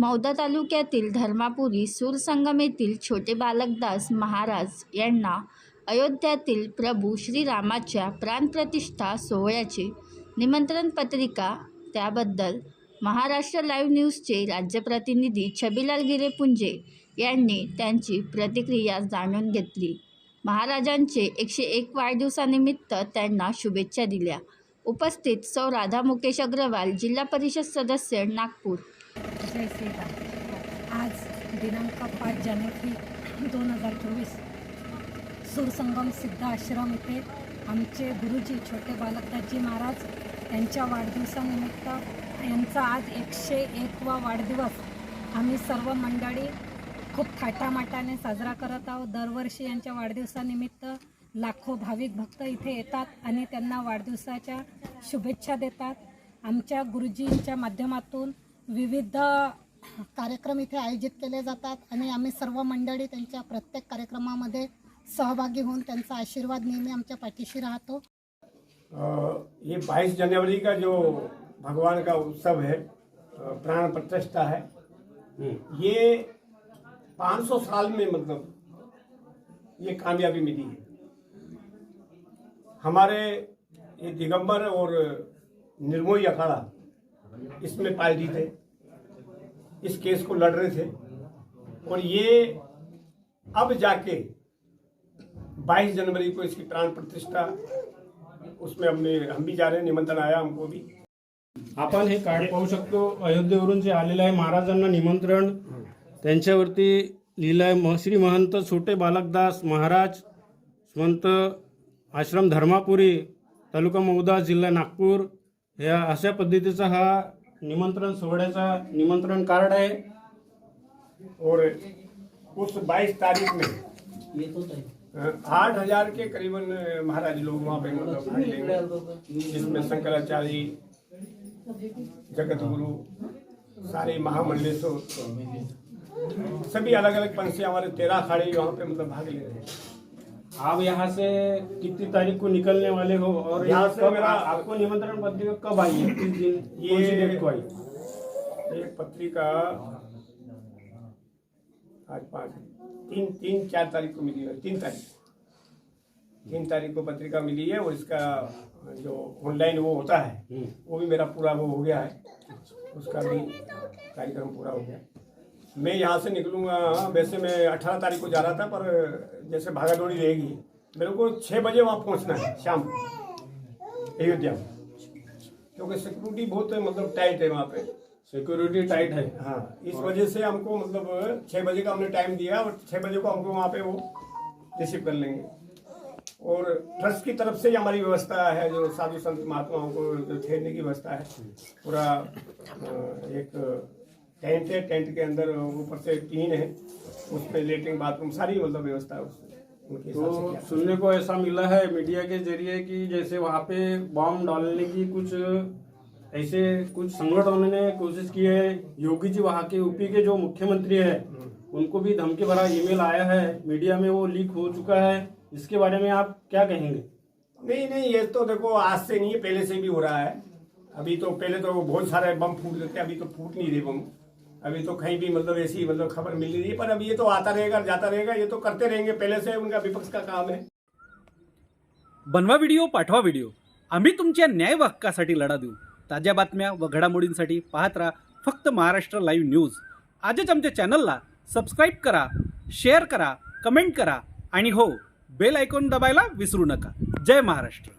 मौदा तालुक्यातील धर्मापुरी सूरसंगम येथील छोटे बालकदास महाराज यांना अयोध्यातील प्रभू श्रीरामाच्या प्राणप्रतिष्ठा सोहळ्याची निमंत्रण पत्रिका त्याबद्दल महाराष्ट्र लाईव्ह न्यूजचे राज्यप्रतिनिधी छबीलाल गिरेपुंजे यांनी त्यांची प्रतिक्रिया जाणून घेतली. महाराजांचे एकशे एक वाढदिवसानिमित्त त्यांना शुभेच्छा दिल्या. उपस्थित सौ राधा मुकेश अग्रवाल जिल्हा परिषद सदस्य नागपूर जय श्रीराम आज दिनांक पाच जानेवारी दोन हजार चोवीस सुरसंगम सिद्ध आश्रम येथे आमचे गुरुजी छोटे बालकदासजी महाराज यांच्या वाढदिवसानिमित्त यांचा आज एकशे एकवा वाढदिवस. आम्ही सर्व मंडळी खूप थाटामाटाने साजरा करत आहोत. दरवर्षी यांच्या वाढदिवसानिमित्त लाखो भाविक भक्त इथे येतात आणि त्यांना वाढदिवसाच्या शुभेच्छा देतात. आमच्या गुरुजींच्या माध्यमातून विविध कार्यक्रम इथे आयोजित केले जातात आणि आम्ही सर्व मंडळी त्यांच्या प्रत्येक कार्यक्रमामध्ये सहभागी होऊन त्यांचा आशीर्वाद नेहमी आमच्या पाठीशी राहतो. अ, ये 22 जनवरी का जो भगवान का उत्सव है प्राण प्रतिष्ठा है ये 500 साल में मतलब ये कामयाबी मिली है। हमारे ये दिगंबर और निर्मोही अखाड़ा इसमें पार्टी थे इस केस को लड़ रहे थे। और ये अब जाके 22 जनवरी को इसकी प्राण प्रतिष्ठा उसमें हमने हम भी जा रहे हैं निमंत्रण आया हमको भी। आपण हे कार्ड पाहू शकतो अयोध्येवरून जे आलेलं आहे महाराजांना निमंत्रण त्यांच्यावरती लिहिलं आहे श्री महंत छोटे बालकदास महाराज स्वंत आश्रम धर्मापुरी तालुका मौदा जिल्हा नागपूर या अशा पद्धतीचा हा निमंत्रण सोहळ्याचा निमंत्रण कार्ड आहे. और उस 22 तारीख में आठ हजार के करीबन महाराज लोग वहाँ पे मतलब भाग लेंगे जिसमें शंकराचार्य जगत गुरु सारे महामंडलेश्वर सभी अलग अलग पंक्षी हमारे तेरह अखाड़े वहाँ पे मतलब भाग ले रहे हैं। आप यहाँ से कितनी तारीख को निकलने वाले हो? और यहाँ से कब मेरा- आपको निमंत्रण पत्रिका कब आई है? किस दिन? ये- डेट को आई? ये पत्रिका आज पाँच तीन तीन चार तारीख को मिली है। तीन तारीख। तीन तारीख को पत्रिका मिली है और इसका जो ऑनलाइन वो होता है वो भी मेरा पूरा वो हो गया है। उसका भी कार्यक्रम पूरा हो गया। मैं यहाँ से निकलूँगा वैसे मैं अठारह तारीख को जा रहा था पर जैसे भागा दौड़ी रहेगी। मेरे को छः बजे वहाँ पहुँचना है शाम को। अयोध्या। क्योंकि सिक्योरिटी बहुत मतलब टाइट है वहाँ पे। सिक्योरिटी टाइट है। हाँ इस वजह से हमको मतलब छः बजे का हमने टाइम दिया और छः बजे को हमको वहाँ पे वो रिसीव कर लेंगे। और ट्रस्ट की तरफ़ से ही हमारी व्यवस्था है जो साधु संत महात्माओं को जो ठहरने की व्यवस्था है पूरा एक टेंट है टेंट के अंदर ऊपर से टीन है उसमें लेटरिन बाथरूम सारी मतलब व्यवस्था है उसमें तो सुनने को ऐसा मिला है मीडिया के ज़रिए कि जैसे वहाँ पे बॉम्ब डालने की कुछ ऐसे कुछ संगठनों ने कोशिश की है योगी जी वहाँ के यूपी के जो मुख्यमंत्री है उनको भी धमकी भरा ईमेल आया है मीडिया में वो लीक हो चुका है इसके बारे में आप क्या कहेंगे? नहीं नहीं ये तो देखो आज से नहीं है पहले से भी हो रहा है अभी तो पहले तो बहुत सारे बम फूट थे अभी तो फूट नहीं रहे बम। अभी तो कहीं भी मतलब ऐसी मतलब खबर मिल रही है पर अब ये तो आता रहेगा जाता रहेगा ये तो करते रहेंगे पहले से उनका विपक्ष का काम है। बनवा व्हिडिओ पाठवा व्हिडिओ आम्ही तुमच्या न्याय व हक्कासाठी लढा देऊ. ताज्या बातम्या व घडामोडींसाठी पाहत राहा फक्त महाराष्ट्र लाईव्ह न्यूज आजच आमच्या चॅनलला सबस्क्राईब करा शेअर करा कमेंट करा आणि हो बेल आयकॉन दबायला विसरू नका. जय महाराष्ट्र.